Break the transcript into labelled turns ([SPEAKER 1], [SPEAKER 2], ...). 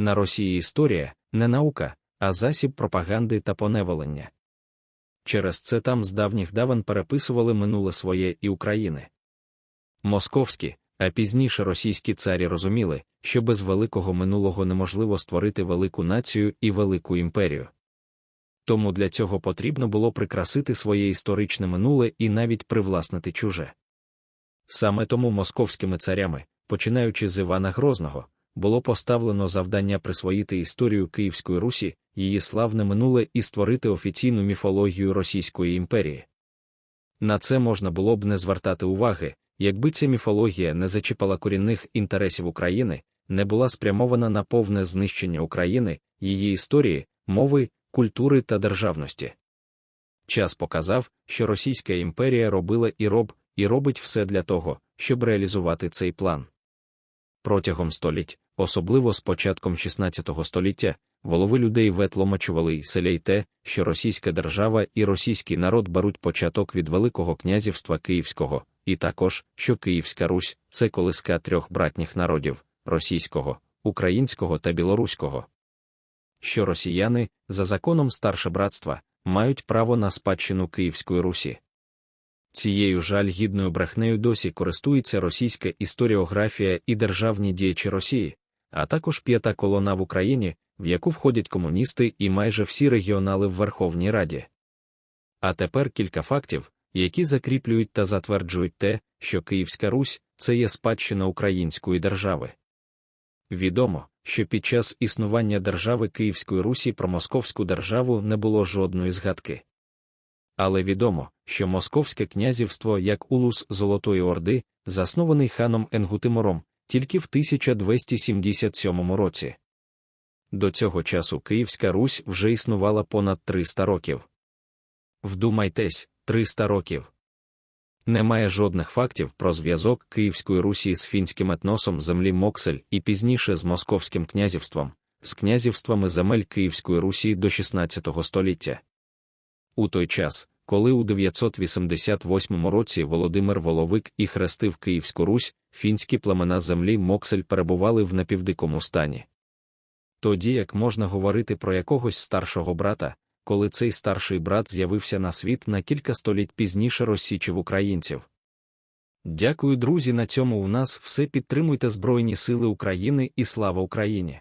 [SPEAKER 1] на Росії історія не наука, а засіб пропаганди та поневолення. Через це там з давніх давен переписували минуле своє і України. Московські, а пізніше російські царі розуміли, що без великого минулого неможливо створити велику націю і велику імперію. Тому для цього потрібно було прикрасити своє історичне минуле і навіть привласнити чуже. Саме тому московськими царями, починаючи з Івана Грозного, було поставлено завдання присвоїти історію Київської Русі, її славне минуле і створити офіційну міфологію Російської імперії. На це можна було б не звертати уваги, якби ця міфологія не зачіпала корінних інтересів України, не була спрямована на повне знищення України, її історії, мови, культури та державності. Час показав, що Російська імперія робила і роб, і робить все для того, щоб реалізувати цей план. Протягом століть, особливо з початком XVI століття, голови людей ветломачували й селя й те, що російська держава і російський народ беруть початок від Великого князівства Київського, і також, що Київська Русь це колиска трьох братніх народів російського, українського та білоруського. Що росіяни, за законом старше братства, мають право на спадщину Київської Русі. Цією жаль-гідною брехнею досі користується російська історіографія і державні діячі Росії, а також п'ята колона в Україні, в яку входять комуністи і майже всі регіонали в Верховній Раді. А тепер кілька фактів, які закріплюють та затверджують те, що Київська Русь це є спадщина української держави. Відомо, що під час існування держави Київської Русі про Московську державу не було жодної згадки. Але відомо, що Московське князівство як улус Золотої Орди, заснований ханом Енгутимором, тільки в 1277 році. До цього часу Київська Русь вже існувала понад 300 років. Вдумайтесь, 300 років. Немає жодних фактів про зв'язок Київської Русі з фінським етносом землі Моксель і пізніше з Московським князівством, з князівствами земель Київської Русі до XVI століття. У той час, коли у 988 році Володимир Воловик і хрестив Київську Русь, фінські племена землі Моксель перебували в напівдикому стані. Тоді як можна говорити про якогось старшого брата, коли цей старший брат з'явився на світ на кілька століть пізніше розсічив українців. Дякую, друзі. На цьому у нас все підтримуйте Збройні Сили України і слава Україні!